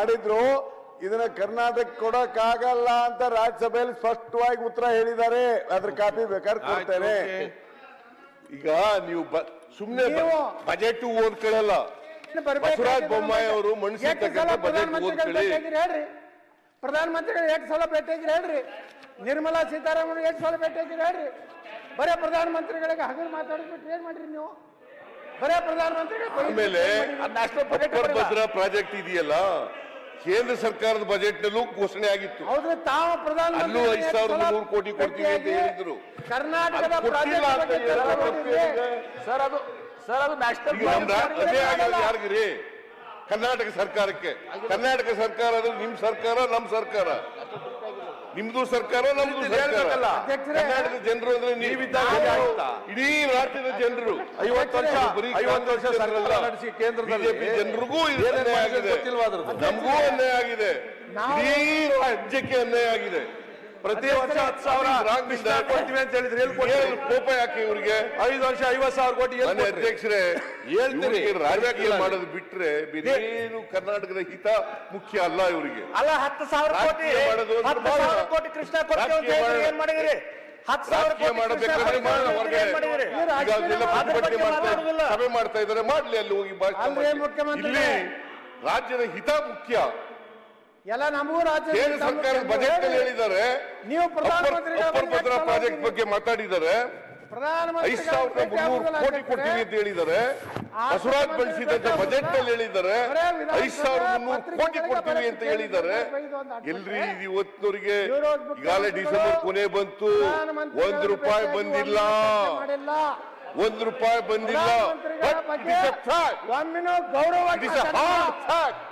ಮಾಡಿದ್ರು ಇದನ್ನ ಕರ್ನಾಟಕ ಕೊಡಕ್ಕಾಗಲ್ಲ ಅಂತ ರಾಜ್ಯಸಭೆಯಲ್ಲಿ ಸ್ಪಷ್ಟವಾಗಿ ಉತ್ತರ ಹೇಳಿದ್ದಾರೆ. ಅದ್ರ ಕಾಪಿ ಬೇಕಾದ್ರೆ ಕೊಡ್ತೇನೆ. ಈಗ ನೀವು ಸುಮ್ಮನೆ ಸುಮ್ನೆ ಬ- ನೀವು- ಬಜೆಟ್ ಓದ್ಕೊಳ್ಳಲ್ಲ. ಬಸವರಾಜ ಬೊಮ್ಮಾಯಿ ಅವರು ಮನಸ್ಸಿರ್ತಕ್ಕಂಥ ಬಜೆಟ್ ಓದ್ಕೊಳ್ಳಿ. ಪ್ರಧಾನಮಂತ್ರಿಗಳು ಎಷ್ಟು ಸಲ ಭೇಟಿಯಾಗಿರಿ ಹೇಳ್ರಿ. ನಿರ್ಮಲಾ ಸೀತಾರಾಮನ್ ಎಷ್ಟು ಸಲ ಭೇಟಿಯಾಗಿರಿ ಹೇಳ್ರಿ. ಬರೇ ಪ್ರಧಾನಮಂತ್ರಿಗಳಿಗೆ ಹಗಲು ಮಾತಾಡ್ಬಿಟ್ಟು ಏನ್ ಮಾಡ್ರಿ ನೀವು? ಬರೇ ಪ್ರಧಾನಮಂತ್ರಿಗಳ ಆಮೇಲೆ ಅಪ್ಪರ್ ಭದ್ರಾ ಪ್ರಾಜೆಕ್ಟ್ ಇದೆಯಲ್ಲ? ಕೇಂದ್ರ ಸರ್ಕಾರದ ಬಜೆಟ್ ನಲ್ಲೂ ಘೋಷಣೆ ಆಗಿತ್ತು. ತಾವು ಅಲ್ಲೂ ಐದ್ ಸಾವಿರದ ಮುನ್ನೂರು ಕೋಟಿ ಕೊಡ್ತೀವಿ ಅಂತ ಹೇಳಿದ್ರು. ಕರ್ನಾಟಕದ. ಸರ್ ಅದು ಸರ್ ಅದು ಯಾರಿಗ್ರಿ? ಕರ್ನಾಟಕ ಸರ್ಕಾರಕ್ಕೆ. ಕರ್ನಾಟಕ ಸರ್ಕಾರ ಅಂದ್ರೆ ನಿಮ್ ಸರ್ಕಾರ ನಮ್ ಸರ್ಕಾರ. ನಿಮ್ದು ಸರ್ಕಾರ ನಮ್ದು ಸರ್ಕಾರ. ಅಧ್ಯಕ್ಷರೇ, ಕರ್ನಾಟಕ ಜನರು ಅಂದ್ರೆ ನೀವಿದ್ದಾಗ ಇಡೀ ರಾಜ್ಯದ ಜನರು. ಐವತ್ತು ವರ್ಷ ಬರೀ ಐವತ್ತು ವರ್ಷ ಸರ್ಕಾರ. ನಡೆಸಿ ಕೇಂದ್ರದಲ್ಲಿ ಬಿಜೆಪಿ ಜನರಿಗೂ ಅನ್ಯಾಯ ಆಗಿದೆ. ನಮಗೂ ಅನ್ಯಾಯ ಆಗಿದೆ. ಇಡೀ ರಾಜ್ಯಕ್ಕೆ ಅನ್ಯಾಯ ಆಗಿದೆ. ಪ್ರತಿ ವರ್ಷ ಹತ್ತು ಸಾವಿರ ಕೊಡ್ತೀವಿ ಅಂತ ಹೇಳಿದ್ರೆ ಎಲ್ಲಿ ಕೊಡ್ತೀವಿ ಏನ್ ಕೋಪ ಯಾಕೆ ಇವ್ರಿಗೆ. ಐದು ವರ್ಷ ಐವತ್ ಸಾವಿರ ಕೋಟಿ ಎಲ್ಲಿ? ಅಧ್ಯಕ್ಷರೇ ಹೇಳ್ತೀರಿ. ಇವ್ರಿಗೆ ರಾಜಕೀಯ ಮಾಡೋದು ಬಿಟ್ರೆ ಏನು ಕರ್ನಾಟಕದ ಹಿತ ಮುಖ್ಯ ಅಲ್ಲ ಇವರಿಗೆ. ಅಲ್ಲ ಹತ್ತು ಸಾವಿರ ಕೋಟಿ ಹತ್ತು. ಸಾವಿರ ಕೋಟಿ ಕೃಷ್ಣ ಕೊಡ್ತೀವಿ ಅಂತ ರಾಜಕೀಯ ಹೇಳಿದ್ರೆ ಏನ್ ಮಾಡಿದಿರಿ? ಹತ್ತು ಸಾವಿರ ಕೋಟಿ ಮಾಡಬೇಕಾದ್ರೆ. ಸಭೆ ಮಾಡ್ತಾ ಇದ್ದಾರೆ. ಮಾಡ್ಲಿ ಅಲ್ಲಿ ಹೋಗಿ ಭಾಷಣ ರಾಜ್ಯದ ಹಿತ ಮುಖ್ಯ. ಎಲ್ಲ ನಮಗೂ ರಾಜ್ಯ ಕೇಂದ್ರ ಸರ್ಕಾರದ ಬಜೆಟ್ನಲ್ಲಿ ಹೇಳಿದ್ದಾರೆ. ನೀವು ಪ್ರಧಾನಮಂತ್ರಿ ಭದ್ರಾ ಪ್ರಾಜೆಕ್ಟ್ ಬಗ್ಗೆ ಮಾತಾಡಿದ್ದಾರೆ. ಪ್ರಧಾನಮಂತ್ರಿ ಐದ್ ಸಾವಿರದ ಮುನ್ನೂರು ಕೋಟಿ. ಕೊಡ್ತೀವಿ ಅಂತ ಹೇಳಿದ್ದಾರೆ. ಮುಖ್ಯಮಂತ್ರಿ ಬಳಸಿದಂತ ಬಜೆಟ್ನಲ್ಲಿ. ಹೇಳಿದ್ದಾರೆ. ಐದ್ ಸಾವಿರದ ಮುನ್ನೂರು ಕೋಟಿ ಕೊಡ್ತೀವಿ ಅಂತ ಹೇಳಿದ್ದಾರೆ. ಎಲ್ರಿ ಇದು ಇವತ್ತಿನವರಿಗೆ ಈಗಾಗಲೇ ಡಿಸೆಂಬರ್ ಕೊನೆ ಬಂತು. ಒಂದ್ ರೂಪಾಯಿ ಬಂದಿಲ್ಲ. ಒಂದು ರೂಪಾಯಿ ಬಂದಿಲ್ಲ. ಪ್ರಧಾನಮಂತ್ರಿಗಳ